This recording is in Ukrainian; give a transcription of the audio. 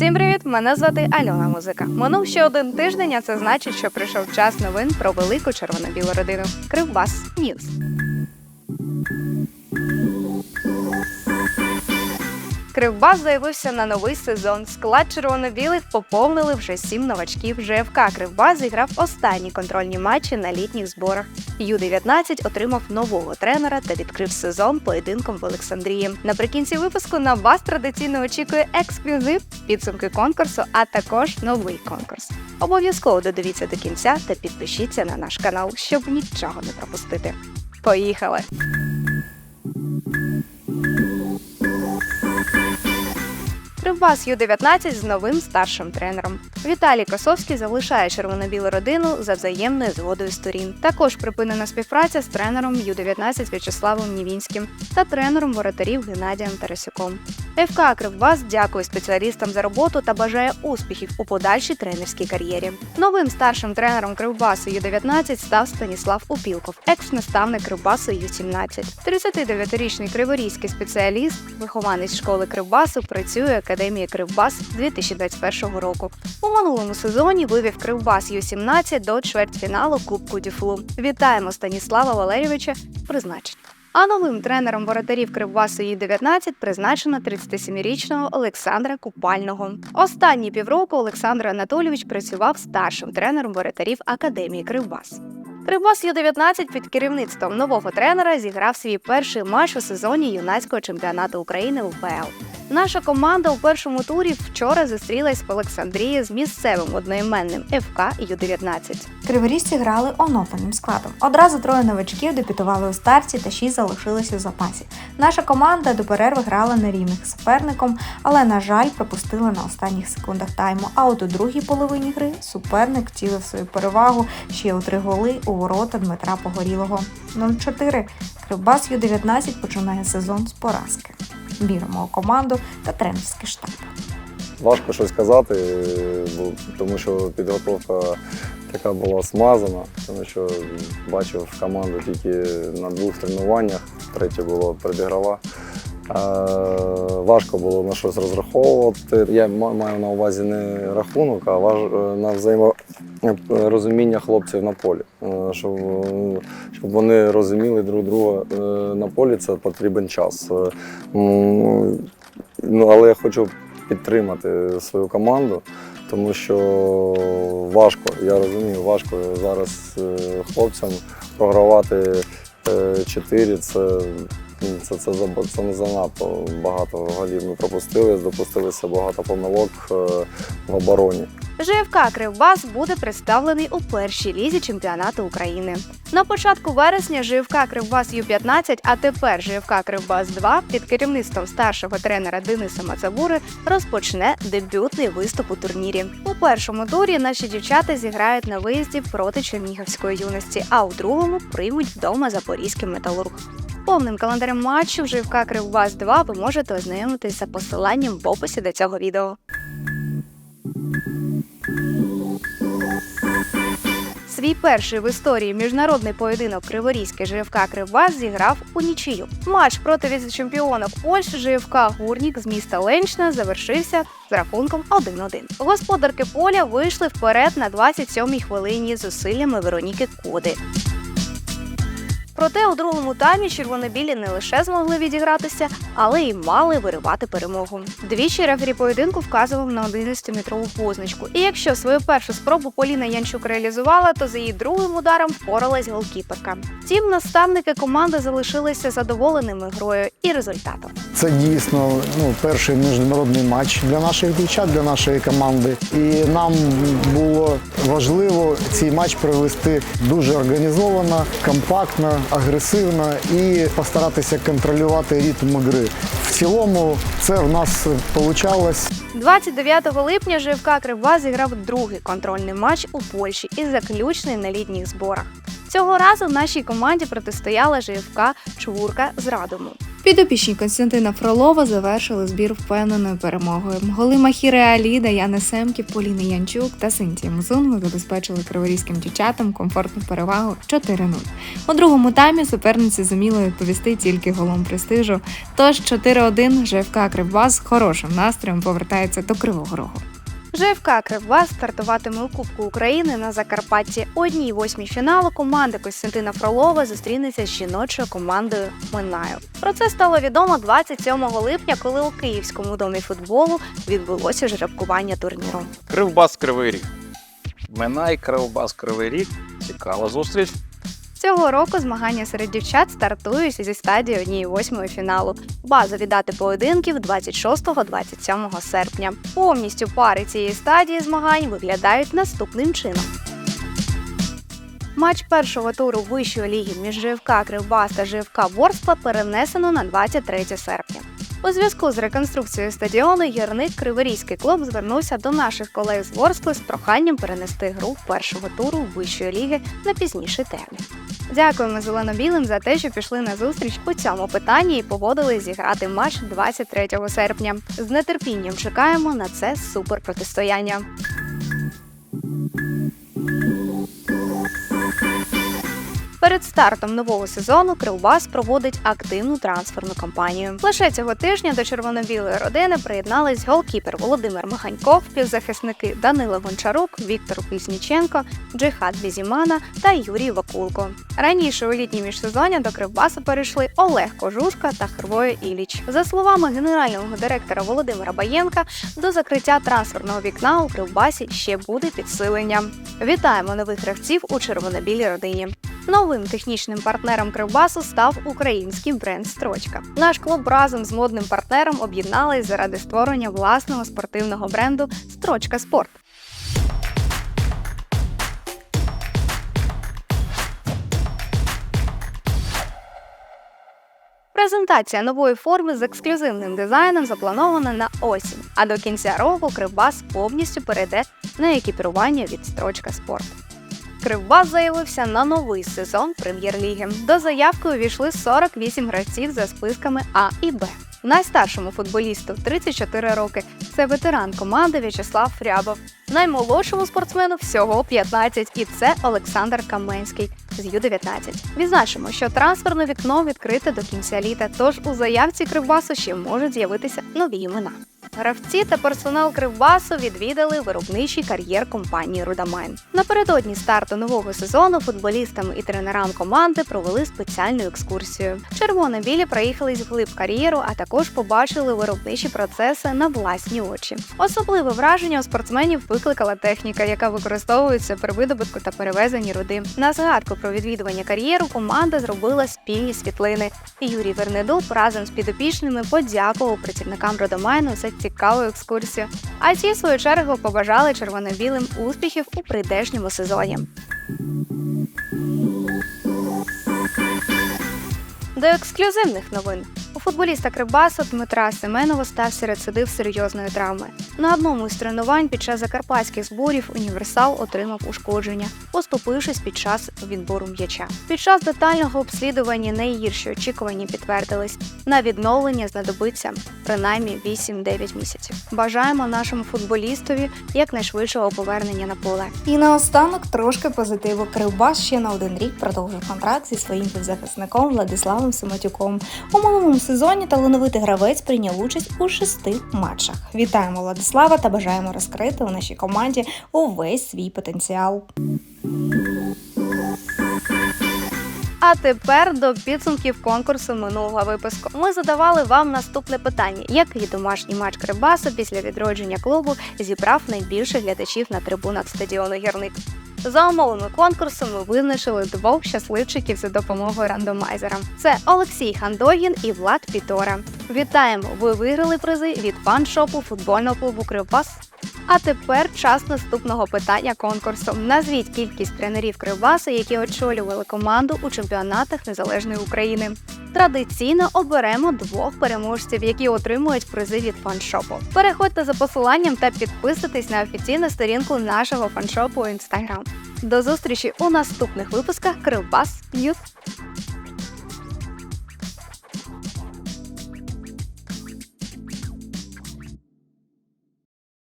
Всім привіт! Мене звати Альона Музика. Минув ще один тиждень, а це значить, що прийшов час новин про велику червоно-білу родину. Кривбас Ньюз. Кривбас заявився на новий сезон. Склад червоно-білих поповнили вже сім новачків. ЖФК Кривбас зіграв останні контрольні матчі на літніх зборах. Ю-19 отримав нового тренера та відкрив сезон поєдинком в Олександрії. Наприкінці випуску на вас традиційно очікує ексклюзив, підсумки конкурсу, а також новий конкурс. Обов'язково додивіться до кінця та підпишіться на наш канал, щоб нічого не пропустити. Поїхали! Кривбас Ю-19 з новим старшим тренером. Віталій Косовський залишає червоно-білу родину за взаємною згодою сторін. Також припинена співпраця з тренером Ю-19 В'ячеславом Нівінським та тренером воротарів Геннадієм Тарасюком. ФК Кривбас дякує спеціалістам за роботу та бажає успіхів у подальшій тренерській кар'єрі. Новим старшим тренером Кривбасу Ю-19 став Станіслав Упілков, екс-наставник Кривбасу Ю-17. 39-річний криворізький спеціаліст, вихованець школи Кривбасу, працює в академії Кривбас з 2021 року. У минулому сезоні вивів Кривбас Ю-17 до чвертьфіналу Кубку Дюфлу. Вітаємо Станіслава Валерійовича призначення. А новим тренером воротарів Кривбасу ї 19 призначено 37-річного Олександра Купального. Останні півроку Олександр Анатолійович працював старшим тренером воротарів Академії Кривбас. Кривбас Ю-19 під керівництвом нового тренера зіграв свій перший матч у сезоні юнацького чемпіонату України УПЛ. Наша команда у першому турі вчора зустрілась в Олександрії з місцевим одноіменним ФК Ю-19. Криворізці грали оновленим складом. Одразу троє новачків дебютували у старті та шість залишились у запасі. Наша команда до перерви грала на рівних суперником, але, на жаль, пропустила на останніх секундах тайму. А от у другій половині гри суперник втілив свою перевагу ще у три голи у ворота Дмитра Погорілого. 0-4. Кривбас Ю-19 починає сезон з поразки. Віримо у команду та тренерський штаб. Важко щось казати, тому що підготовка така була смазана, тому що бачив команду тільки на двох тренуваннях, третє було предігрова. Е, важко було на щось розраховувати. Я маю на увазі не рахунок, а важ, на взаєморозуміння хлопців на полі. Е, Щоб, е, щоб вони розуміли друг друга е, на полі, це потрібен час. Е, Ну, але я хочу підтримати свою команду, тому що важко, я розумію, важко зараз е, хлопцям програвати 4 це, це, це, це занадто багато голів. Ми пропустили, допустилися багато помилок е, в обороні. ЖФК Кривбас буде представлений у першій лізі чемпіонату України. На початку вересня ЖФК Кривбас Ю-15, а тепер ЖФК Кривбас 2 під керівництвом старшого тренера Дениса Мацабури розпочне дебютний виступ у турнірі. У першому турі наші дівчата зіграють на виїзді проти Чернігівської юності, а у другому приймуть вдома Запорізький металург. Повним календарем матчів ЖФК Кривбас 2 ви можете ознайомитися посиланням в описі до цього відео. Свій перший в історії міжнародний поєдинок Криворізький ЖФК Кривбас зіграв у нічию. Матч проти віце-чемпіонок Польщі ЖФК Гурнік з міста Ленчна завершився з рахунком 1-1. Господарки поля вийшли вперед на 27-й хвилині зусиллями Вероніки Коди. Проте у другому таймі червонобілі не лише змогли відігратися, але й мали виривати перемогу. Двічі рефері поєдинку вказував на 11-метрову позначку. І якщо свою першу спробу Поліна Янчук реалізувала, то за її другим ударом впоралась голкіперка. Втім, наставники команди залишилися задоволеними грою і результатом. Це дійсно ну, перший міжнародний матч для наших дівчат, для нашої команди. І нам було важливо цей матч провести дуже організовано, компактно, агресивно і постаратися контролювати ритм гри. В цілому це в нас вийшло. 29 липня ЖФК Крива зіграв другий контрольний матч у Польщі і заключний на літніх зборах. Цього разу нашій команді протистояла ЖФК Чвурка з Радому. Підопічні Константина Фролова завершили збір впевненою перемогою. Голи Махіри Аліда, Яни Семків, Поліни Янчук та Синтія Музунго забезпечили криворізьким дівчатам комфортну перевагу 4-0. У другому таймі суперниці зуміли відповісти тільки голом престижу. Тож 4-1 ЖФК Кривбас з хорошим настроєм повертається до Кривого Рогу. ЖФК Кривбас стартуватиме у Кубку України на Закарпатті. Одній восьмій фіналу команда Костянтина Фролова зустрінеться з жіночою командою Минаю. Про це стало відомо 27 липня, коли у Київському домі футболу відбулося жеребкування турніру. Кривбас Кривий Ріг. Минай Кривбас Кривий Ріг. Цікава зустріч. Цього року змагання серед дівчат стартують зі стадії 1-8 фіналу. Базові дати поєдинків 26-27 серпня. Повністю пари цієї стадії змагань виглядають наступним чином. Матч першого туру вищої ліги між ЖФК Кривбас та ЖФК Ворскла перенесено на 23 серпня. У зв'язку з реконструкцією стадіону Ярник Криворізький клуб звернувся до наших колег з Ворскли з проханням перенести гру першого туру вищої ліги на пізніший термін. Дякуємо зелено-білим за те, що пішли на зустріч у цьому питанні і погодились зіграти матч 23 серпня. З нетерпінням чекаємо на це суперпротистояння. Перед стартом нового сезону Кривбас проводить активну трансферну кампанію. Лише цього тижня до червоно-білої родини приєднались голкіпер Володимир Маханьков, півзахисники Данила Гончарук, Віктор Пізніченко, Джихад Бізімана та Юрій Вакулко. Раніше у літній міжсезоння до Кривбаса перейшли Олег Кожушка та Хрвоя Іліч. За словами генерального директора Володимира Баєнка, до закриття трансферного вікна у Кривбасі ще буде підсилення. Вітаємо нових гравців у червоно-білій родині. Новим технічним партнером Кривбасу став український бренд Строчка. Наш клуб разом з модним партнером об'єднались заради створення власного спортивного бренду Строчка Спорт. Презентація нової форми з ексклюзивним дизайном запланована на осінь, а до кінця року Кривбас повністю перейде на екіпірування від Строчка Спорт. Кривбас заявився на новий сезон прем'єр-ліги. До заявки увійшли 48 гравців за списками А і Б. Найстаршому футболісту 34 роки. Це ветеран команди В'ячеслав Фрябов. Наймолодшому спортсмену всього 15, і це Олександр Каменський з Ю-19. Відзначимо, що трансферне вікно відкрите до кінця літа, тож у заявці Кривбасу ще можуть з'явитися нові імена. Гравці та персонал Кривбасу відвідали виробничий кар'єр компанії Рудамайн. Напередодні старту нового сезону футболістам і тренерам команди провели спеціальну екскурсію. Червоно-білі проїхались вглиб кар'єру, а також побачили виробничі процеси на власні очі. Особливе враження у спортсменів викликала техніка, яка використовується при видобутку та перевезенні руди. На згадку про відвідування кар'єру команда зробила спільні світлини. Юрій Вернедуб разом з підопічними подякував працівникам Родомайну за цікаву екскурсію. А ці, в свою чергу, побажали червоно-білим успіхів у прийдешньому сезоні. До ексклюзивних новин. Футболіста Кривбасу Дмитра Семенова стався рецидив серйозної травми. На одному із тренувань під час закарпатських зборів універсал отримав ушкодження, поступившись під час відбору м'яча. Під час детального обслідування найгірші очікування підтвердились. На відновлення знадобиться принаймні 8-9 місяців. Бажаємо нашому футболістові якнайшвидшого повернення на поле. І наостанок трошки позитиву. Кривбас ще на один рік продовжив контракт зі своїм півзахисником Владиславом Сематюком. У минулому сезоні талановитий гравець прийняв участь у шести матчах. Вітаємо Владислава та бажаємо розкрити у нашій команді увесь свій потенціал. А тепер до підсумків конкурсу минулого випуску. Ми задавали вам наступне питання: який домашній матч Кривбасу після відродження клубу зібрав найбільше глядачів на трибунах стадіону Гірник? За умовами конкурсу ми визначили двох щасливчиків за допомогою рандомайзера. Це Олексій Хандогін і Влад Пітора. Вітаємо! Ви виграли призи від фан-шопу футбольного клубу Кривбас. А тепер час наступного питання конкурсу. Назвіть кількість тренерів Кривбасу, які очолювали команду у чемпіонатах Незалежної України. Традиційно оберемо двох переможців, які отримують призи від фаншопу. Переходьте за посиланням та підписуйтесь на офіційну сторінку нашого фаншопу у Instagram. До зустрічі у наступних випусках Кривбас Ньюс.